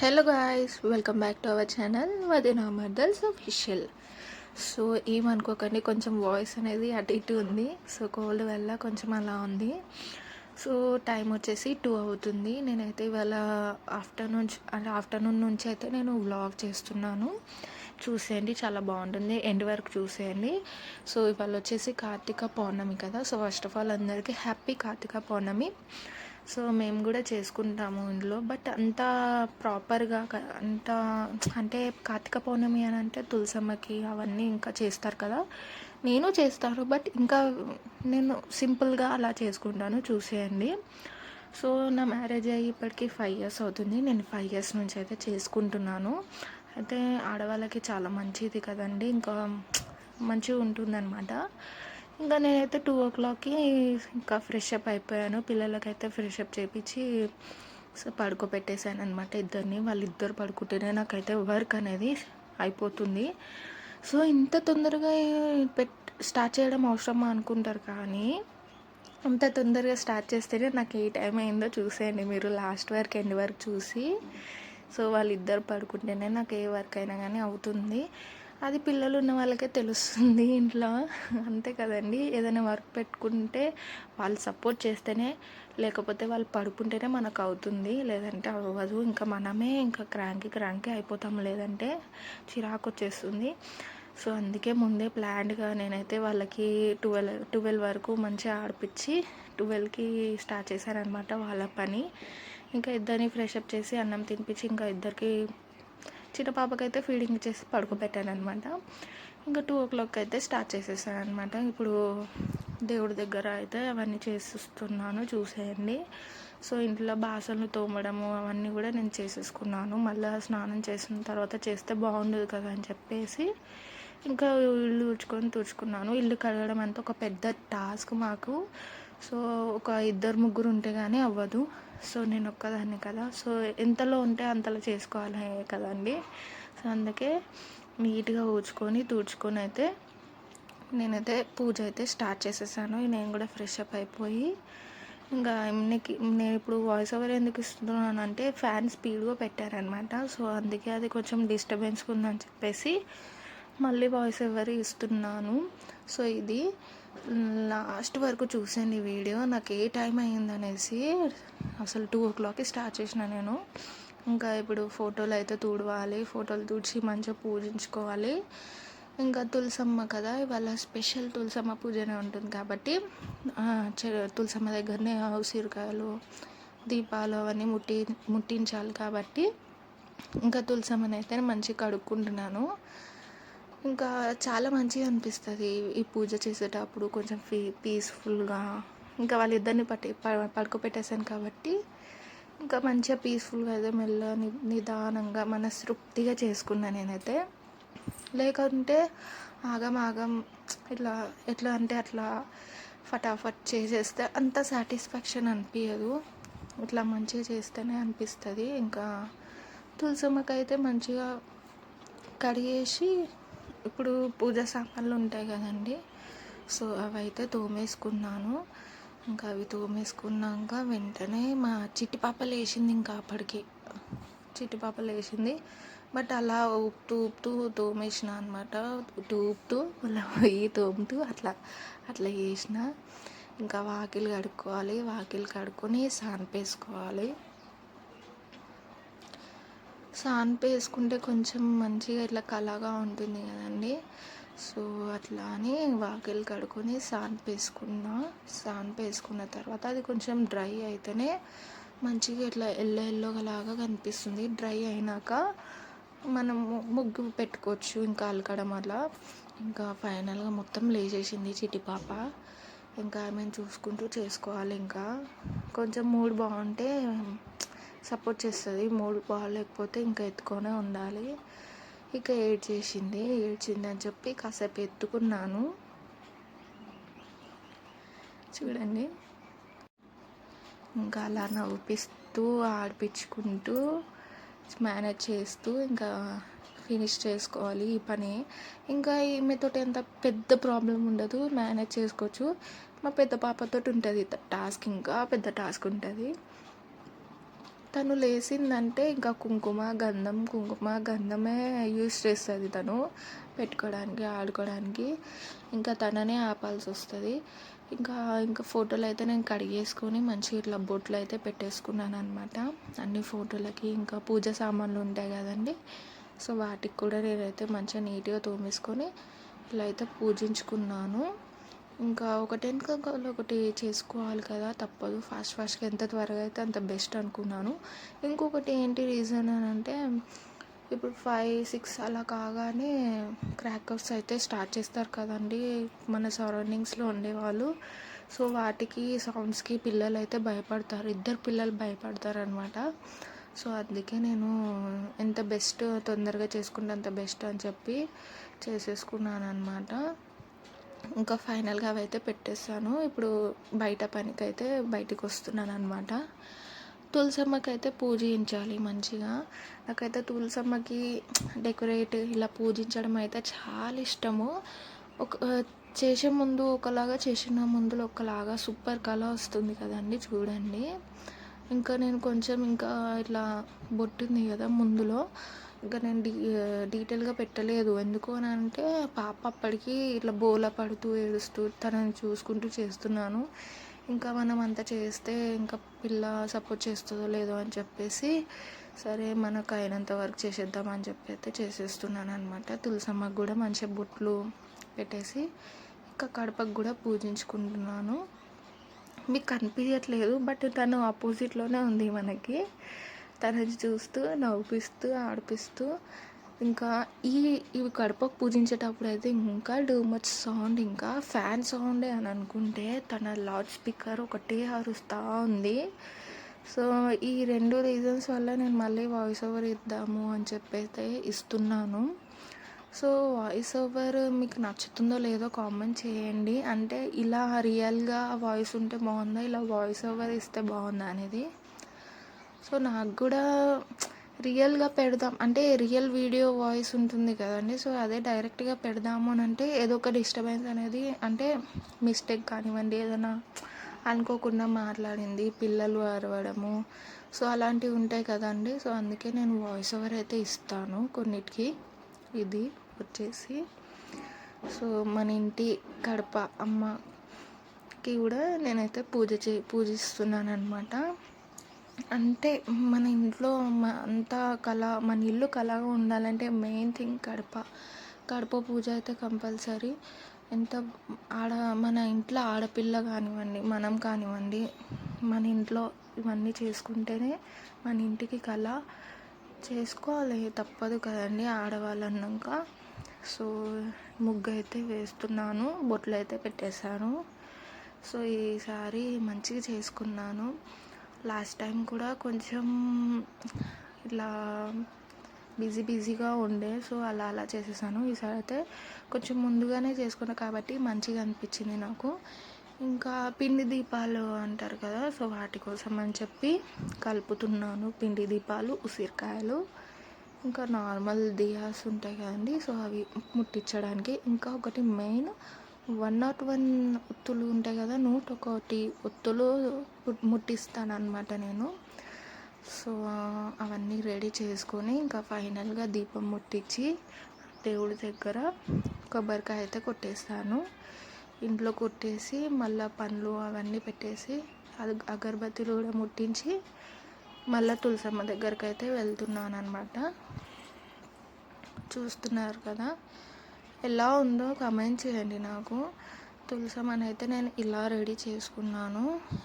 Hello guys welcome back to our channel వదినా మర్దల్స్ official so ఏమనుకోకండి కొంచెం వాయిస్ అనేది అటు ఇటు ఉంది. సో కోల్డ్ వల్ల కొంచెం అలా ఉంది. సో టైం వచ్చేసి టూ అవుతుంది. నేనైతే ఇవాళ ఆఫ్టర్నూన్ అంటే ఆఫ్టర్నూన్ నుంచి అయితే నేను వ్లాగ్ చేస్తున్నాను. చూసేయండి చాలా బాగుంటుంది. ఎండ్ వరకు చూసేయండి. సో ఇవాళ వచ్చేసి కార్తీక పౌర్ణమి కదా. సో ఫస్ట్ ఆఫ్ ఆల్ అందరికీ హ్యాపీ కార్తీక పౌర్ణమి. సో మేము కూడా చేసుకుంటాము ఇంట్లో బట్ అంత ప్రాపర్గా అంత అంటే కార్తీక పౌర్ణమి అని అంటే తులసమ్మకి అవన్నీ ఇంకా చేస్తారు కదా. నేను చేస్తాను. బట్ ఇంకా నేను సింపుల్గా అలా చేసుకుంటాను. చూసేయండి. సో నా మ్యారేజ్ అయ్యి ఇప్పటికీ ఫైవ్ ఇయర్స్ అవుతుంది. నేను ఫైవ్ ఇయర్స్ నుంచి అయితే చేసుకుంటున్నాను. అయితే ఆడవాళ్ళకి చాలా మంచిది కదండి. ఇంకా మంచిగా ఉంటుందన్నమాట. ఇంకా నేనైతే టూ ఓ క్లాక్కి ఇంకా ఫ్రెష్ అప్ అయిపోయాను. పిల్లలకైతే ఫ్రెష్ అప్ చేపించి సో పడుకోబెట్టేశాను అనమాట ఇద్దరిని. వాళ్ళిద్దరు పడుకుంటేనే నాకైతే వర్క్ అనేది అయిపోతుంది. సో ఇంత తొందరగా పెట్ స్టార్ట్ చేయడం అవసరమా అనుకుంటారు కానీ అంత తొందరగా స్టార్ట్ చేస్తేనే నాకు ఏ టైం అయిందో చూసేయండి. మీరు లాస్ట్ వర్క్ ఎండ్ వరకు చూసి. సో వాళ్ళిద్దరు పడుకుంటేనే నాకు ఏ వర్క్ అయినా కానీ అవుతుంది. అది పిల్లలు ఉన్న వాళ్ళకే తెలుస్తుంది ఇంట్లో. అంతే కదండి. ఏదైనా వర్క్ పెట్టుకుంటే వాళ్ళు సపోర్ట్ చేస్తేనే లేకపోతే వాళ్ళు పడుకుంటేనే మనకు అవుతుంది. లేదంటే అవ్వదు. ఇంకా మనమే ఇంకా క్రాంకి క్రాంకి అయిపోతాం లేదంటే చిరాకు వచ్చేస్తుంది. సో అందుకే ముందే ప్లాన్డ్గా నేనైతే వాళ్ళకి ట్వెల్వ్ ట్వెల్వ్ వరకు మంచిగా ఆడిపించి ట్వెల్వ్కి స్టార్ట్ చేశారనమాట వాళ్ళ పని. ఇంకా ఇద్దరిని ఫ్రెషప్ చేసి అన్నం తినిపించి ఇంకా ఇద్దరికి చిన్న పాపకైతే ఫీడింగ్ చేసి పడుకోబెట్టాను అనమాట ఇంకా టూ ఓ క్లాక్ అయితే స్టార్ట్ చేసేసాను అనమాట ఇప్పుడు దేవుడి దగ్గర అయితే అవన్నీ చేసేస్తున్నాను చూసేయండి. సో ఇంట్లో బాసనలు తోమడము అవన్నీ కూడా నేను చేసేసుకున్నాను. మళ్ళీ స్నానం చేసిన తర్వాత చేస్తే బాగుండదు కదా అని చెప్పేసి ఇంకా ఇల్లు ఊడ్చుకొని తుడుచుకున్నాను. ఇల్లు కడగడం అంతా ఒక పెద్ద టాస్క్ మాకు. సో ఒక ఇద్దరు ముగ్గురు ఉంటే కానీ అవ్వదు. సో నేను ఒక్కదాన్ని కదా. సో ఎంతలో ఉంటే అంతలో చేసుకోవాలి కదండి. సో అందుకే నీట్గా ఊడ్చుకొని తుడుచుకొని అయితే నేనైతే పూజ అయితే స్టార్ట్ చేసేసాను. నేను కూడా ఫ్రెష్ అప్ అయిపోయి ఇంకా నీకు నేను ఇప్పుడు వాయిస్ ఓవర్ ఎందుకు ఇస్తున్నాను అంటే ఫ్యాన్ స్పీడ్గా పెట్టారనమాట. సో అందుకే అది కొంచెం డిస్టర్బెన్స్గా ఉందని చెప్పేసి మళ్ళీ వాయిస్ ఎవరి ఇస్తున్నాను. సో ఇది లాస్ట్ వరకు చూసాను ఈ వీడియో. నాకు ఏ టైం అయిందనేసి అసలు టూ ఓ క్లాక్కి స్టార్ట్ చేసిన నేను. ఇంకా ఇప్పుడు ఫోటోలు అయితే తుడవాలి ఫోటోలు తుడిచి మంచిగా పూజించుకోవాలి. ఇంకా తులసమ్మ కదా ఇవాళ స్పెషల్ తులసమ్మ పూజనే ఉంటుంది కాబట్టి చె- తులసమ్మ దగ్గరనే ఉసిరికాయలు దీపాలు అవన్నీ ముట్టి ముట్టించాలి కాబట్టి ఇంకా తులసమ్మని అయితే మంచిగా కడుక్కుంటున్నాను. ఇంకా చాలా మంచిగా అనిపిస్తుంది. ఈ పూజ చేసేటప్పుడు కొంచెం ఫీ పీస్ఫుల్గా ఇంకా వాళ్ళిద్దరిని పట్టి ప- పడుకోబెట్టేశాను కాబట్టి ఇంకా మంచిగా పీస్ఫుల్గా అయితే మెల్ల నిదానంగా మనస్తృప్తిగా చేసుకున్నాను నేనైతే. లేకుంటే ఆగం ఆగం ఇట్లా ఎట్లా అంటే అట్లా ఫటాఫట్ చేసేస్తే అంత సాటిస్ఫాక్షన్ అనిపించదు ఇట్లా మంచిగా చేస్తేనే అనిపిస్తుంది. ఇంకా తులసమ్మకైతే మంచిగా కడిగేసి ఇప్పుడు పూజ సామాన్లు ఉంటాయి కదండి. సో అవి అయితే తోమేసుకున్నాను. ఇంకా అవి తోమేసుకున్నాక వెంటనే మా చిట్టి పాప లేచింది ఇంకా అప్పటికి. చిట్టి పాప లేచింది బట్ అలా ఊపుతూ ఊపుతూ తోమేసిన అనమాట ఊపుతూ మళ్ళీ పోయి తోముతూ అట్లా అట్లా చేసిన. ఇంకా వాకిలు కడుక్కోవాలి. వాకిలు కడుక్కొని సాన్పేసుకోవాలి. సాన్పు వేసుకుంటే కొంచెం మంచిగా ఇట్లా కళగా ఉంటుంది కదండి. సో అట్లా అని వాకిలు కడుక్కొని సాన్పు వేసుకున్నా సాన్పు వేసుకున్న తర్వాత అది కొంచెం డ్రై అయితేనే మంచిగా ఇట్లా ఎల్లో ఎల్లోగా లాగా కనిపిస్తుంది. డ్రై అయినాక మనం ముగ్గు పెట్టుకోవచ్చు ఇంకా అలకడం అలా. ఇంకా ఫైనల్గా మొత్తం లేచేసింది చిటి పాప. ఇంకా మేము చూసుకుంటూ చేసుకోవాలి ఇంకా. కొంచెం మూడ్ బాగుంటే సపోర్ట్ చేస్తుంది మూడ్ బాగాలేకపోతే ఇంకా ఎత్తుకొనే ఉండాలి. ఇక ఏడ్చేసింది ఏడ్చింది అని చెప్పి కాసేపు ఎత్తుకున్నాను. చూడండి. ఇంకా అలా నవ్విపిస్తూ ఆడిపించుకుంటూ మేనేజ్ చేస్తూ ఇంకా ఫినిష్ చేసుకోవాలి ఈ పని. ఇంకా ఈమెతో ఎంత పెద్ద ప్రాబ్లం ఉండదు మేనేజ్ చేసుకోవచ్చు. మా పెద్ద పాపతో ఉంటుంది టాస్క్ ఇంకా పెద్ద టాస్క్ ఉంటుంది. తను లేచిందంటే ఇంకా కుంకుమ గంధం కుంకుమ గంధమే యూస్ చేస్తుంది తను పెట్టుకోవడానికి ఆడుకోవడానికి ఇంకా తననే ఆపాల్సి వస్తుంది ఇంకా ఇంకా ఫోటోలు అయితే నేను కడిగేసుకొని మంచిగా ఇట్లా బొట్లు అయితే పెట్టేసుకున్నాను అనమాట అన్ని ఫోటోలకి ఇంకా పూజ సామాన్లు ఉంటాయి కదండి. సో వాటికి కూడా నేనైతే మంచిగా నీట్గా తోమేసుకొని ఇలా అయితే పూజించుకున్నాను. ఇంకా ఒకటి వెనుక ఒకటి చేసుకోవాలి కదా తప్పదు. ఫాస్ట్ ఫాస్ట్గా ఎంత త్వరగా అయితే అంత బెస్ట్ అనుకున్నాను. ఇంకొకటి ఏంటి రీజన్ అని అంటే ఇప్పుడు ఫైవ్ సిక్స్ అలా కాగానే క్రాకర్స్ అయితే స్టార్ట్ చేస్తారు కదండి మన సరౌండింగ్స్లో ఉండేవాళ్ళు సో వాటికి సౌండ్స్కి పిల్లలు అయితే భయపడతారు. ఇద్దరు పిల్లలు భయపడతారు అనమాట సో అందుకే నేను ఎంత బెస్ట్ తొందరగా చేసుకుంటే అంత బెస్ట్ అని చెప్పి చేసేసుకున్నాను అనమాట ఇంకా ఫైనల్గా అవి అయితే పెట్టేస్తాను ఇప్పుడు బయట పనికి అయితే బయటకు వస్తున్నాను అనమాట తులసమ్మకి అయితే పూజించాలి మంచిగా. నాకైతే తులసమ్మకి డెకరేట్ ఇలా పూజించడం అయితే చాలా ఇష్టము. ఒక చేసే ముందు ఒకలాగా చేసిన ముందులో ఒకలాగా సూపర్ కళ వస్తుంది కదండి చూడండి. ఇంకా నేను కొంచెం ఇంకా ఇట్లా బొట్టుంది కదా ముందులో. ఇంకా నేను డీ డీటెయిల్గా పెట్టలేదు. ఎందుకు అని అంటే పాప అప్పటికి ఇట్లా బోల పడుతూ ఏడుస్తూ తనని చూసుకుంటూ చేస్తున్నాను. ఇంకా మనం అంత చేస్తే ఇంకా పిల్ల సపోర్ట్ చేస్తుందో లేదో అని చెప్పేసి సరే మనకు అయినంత వర్క్ చేసేద్దాం అని చెప్పి అయితే చేసేస్తున్నాను అనమాట తులసమ్మకు కూడా మంచిగా బొట్లు పెట్టేసి ఇంకా కడపకు కూడా పూజించుకుంటున్నాను. మీకు కనిపించట్లేదు బట్ తను ఆపోజిట్లోనే ఉంది మనకి. తనని చూస్తూ నవ్విస్తూ ఆడిపిస్తూ ఇంకా ఈ ఇవి కడపకు పూజించేటప్పుడు అయితే ఇంకా డూ మచ్ సౌండ్ ఇంకా ఫ్యాన్ సౌండే అని అనుకుంటే తన లౌడ్ స్పీకర్ ఒకటే అరుస్తూ ఉంది. సో ఈ రెండు రీజన్స్ వల్ల నేను మళ్ళీ వాయిస్ ఓవర్ ఇద్దాము అని చెప్పైతే ఇస్తున్నాను. సో వాయిస్ ఓవర్ మీకు నచ్చుతుందో లేదో కామెంట్ చేయండి. అంటే ఇలా రియల్గా వాయిస్ ఉంటే బాగుందా? ఇలా వాయిస్ ఓవర్ ఇస్తే బాగుందా అనేది సో నాకు కూడా రియల్గా పెడదాం. అంటే రియల్ వీడియో వాయిస్ ఉంటుంది కదండి. సో అదే డైరెక్ట్గా పెడదాము అని అంటే ఏదో ఒక డిస్టర్బెన్స్ అనేది అంటే మిస్టేక్ కానివ్వండి ఏదైనా అనుకోకుండా మాట్లాడింది పిల్లలు అరవడము. సో అలాంటివి ఉంటాయి కదండి. సో అందుకే నేను వాయిస్ ఓవర్ అయితే ఇస్తాను కొన్నిటికి. ఇది వచ్చేసి సో మన ఇంటి కడప అమ్మకి కూడా నేనైతే పూజ చే పూజిస్తున్నాను అనమాట అంటే మన ఇంట్లో అంతా కళ మన ఇల్లు కళగా ఉండాలంటే మెయిన్ థింగ్ కడప. కడప పూజ అయితే కంపల్సరీ. ఎంత ఆడ మన ఇంట్లో ఆడపిల్ల కానివ్వండి మనం కానివ్వండి మన ఇంట్లో ఇవన్నీ చేసుకుంటేనే మన ఇంటికి కళ చేసుకోవాలి. తప్పదు కదండి ఆడవాళ్ళు అన్నాక సో ముగ్గు అయితే వేస్తున్నాను బొట్లు అయితే పెట్టేశాను. సో ఈసారి మంచిగా చేసుకున్నాను. లాస్ట్ టైం కూడా కొంచెం ఇట్లా బిజీ బిజీగా ఉండే సో అలా అలా చేసేసాను. ఈసారి అయితే కొంచెం ముందుగానే చేసుకున్నా కాబట్టి మంచిగా అనిపించింది నాకు. ఇంకా పిండి దీపాలు అంటారు కదా సో వాటి కోసం అని చెప్పి కలుపుతున్నాను పిండి దీపాలు ఉసిరికాయలు. ఇంకా నార్మల్ దియాస్ ఉంటాయి కదండి సో అవి ముట్టించడానికి. ఇంకా ఒకటి మెయిన్ వన్ నాట్ వన్ ఒత్తులు ఉంటాయి కదా నూట ఒకటి ఒత్తులు ముట్టిస్తాను అనమాట నేను. సో అవన్నీ రెడీ చేసుకొని ఇంకా ఫైనల్గా దీపం ముట్టించి దేవుడి దగ్గర కొబ్బరికాయ అయితే కొట్టేస్తాను. ఇంట్లో కొట్టేసి మళ్ళీ పండ్లు అవన్నీ పెట్టేసి అది అగరబత్తిలు కూడా ముట్టించి మళ్ళీ తులసమ్మ దగ్గరికి అయితే వెళ్తున్నాను అనమాట చూస్తున్నారు కదా. ఎలా ఉందో కమెంట్ చేయండి నాకు. తులసమని అయితే నేను ఇలా రెడీ చేసుకున్నాను.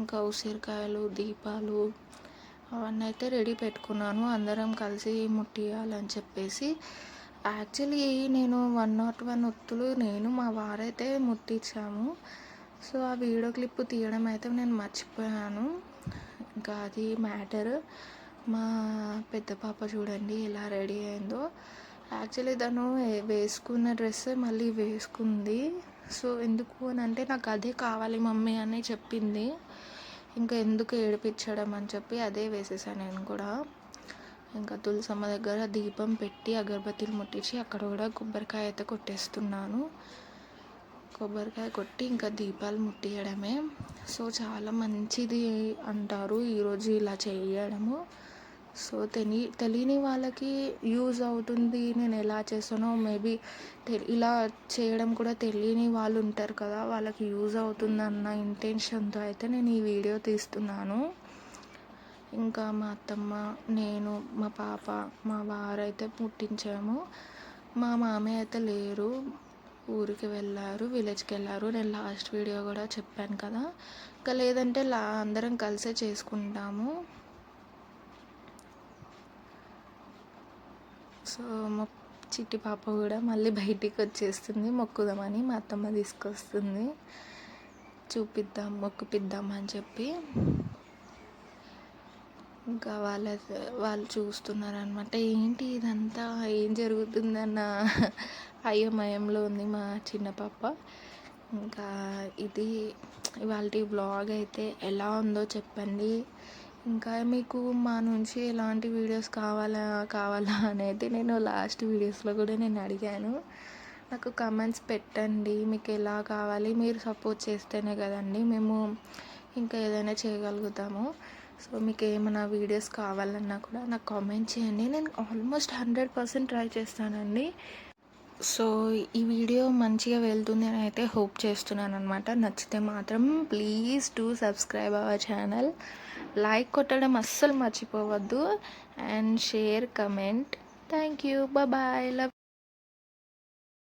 ఇంకా ఉసిరికాయలు దీపాలు అవన్నీ అయితే రెడీ పెట్టుకున్నాను. అందరం కలిసి ముట్టియాలని చెప్పేసి. యాక్చువల్లీ నేను వన్ నాట్ వన్ ఒత్తులు నేను మా వారైతే ముట్టించాము సో ఆ వీడియో క్లిప్ తీయడం అయితే నేను మర్చిపోయాను. ఇంకా అది మ్యాటర్. మా పెద్ద పాప చూడండి ఎలా రెడీ అయిందో. యాక్చువల్లీ తను వేసుకున్న డ్రెస్ మళ్ళీ వేసుకుంది. సో ఎందుకు అని అంటే నాకు అదే కావాలి మమ్మీ అని చెప్పింది. ఇంకా ఎందుకు ఏడిపించడం అని చెప్పి అదే వేసేసాను నేను కూడా. ఇంకా తులసమ్మ దగ్గర దీపం పెట్టి అగరబత్తిలు ముట్టించి అక్కడ కూడా కొబ్బరికాయ అయితే కొట్టేస్తున్నాను. కొబ్బరికాయ కొట్టి ఇంకా దీపాలు ముట్టియడమే. సో చాలా మంచిది అంటారు. ఈరోజు ఇలా చేయడము. సో తెలి తెలియని వాళ్ళకి యూజ్ అవుతుంది నేను ఎలా చేస్తానో మేబీ ఇలా చేయడం కూడా తెలియని వాళ్ళు ఉంటారు కదా వాళ్ళకి యూజ్ అవుతుంది అన్న ఇంటెన్షన్తో అయితే నేను ఈ వీడియో తీస్తున్నాను. ఇంకా మా అత్తమ్మ నేను మా పాప మా వారైతే పుట్టించాము. మా మామయ్య అయితే లేరు ఊరికి వెళ్ళారు విలేజ్కి వెళ్ళారు. నేను లాస్ట్ వీడియో కూడా చెప్పాను కదా. ఇంకా లేదంటే లా అందరం కలిసే చేసుకుంటాము. సో మా చిట్టి పాప కూడా మళ్ళీ బయటికి వచ్చేస్తుంది మొక్కుదామని మా అత్తమ్మ తీసుకొస్తుంది. చూపిద్దాం మొక్కుపిద్దాం అని చెప్పి. ఇంకా వాళ్ళ వాళ్ళు చూస్తున్నారు అనమాట ఏంటి ఇదంతా? ఏం జరుగుతుందన్న అయోమయంలో ఉంది మా చిన్న పాప. ఇంకా ఇది ఇవాళ బ్లాగ్ అయితే ఎలా ఉందో చెప్పండి. ఇంకా మీకు మా నుంచి ఎలాంటి వీడియోస్ కావాలా కావాలా అనేది నేను లాస్ట్ వీడియోస్లో కూడా నేను అడిగాను. నాకు కమెంట్స్ పెట్టండి మీకు ఎలా కావాలి మీరు సపోర్ట్ చేస్తేనే కదండి మేము ఇంకా ఏదైనా చేయగలుగుతాము. సో మీకు ఏమైనా వీడియోస్ కావాలన్నా కూడా నాకు కామెంట్ చేయండి. నేను ఆల్మోస్ట్ హండ్రెడ్ పర్సెంట్ ట్రై చేస్తానండి. సో ఈ వీడియో మంచిగా వెళ్తుంది అని అయితే హోప్ చేస్తున్నాను అనమాట నచ్చితే మాత్రం please do subscribe our channel. Like కొట్టడం అస్సలు మర్చిపోవద్దు. And share comment. Thank you. Bye love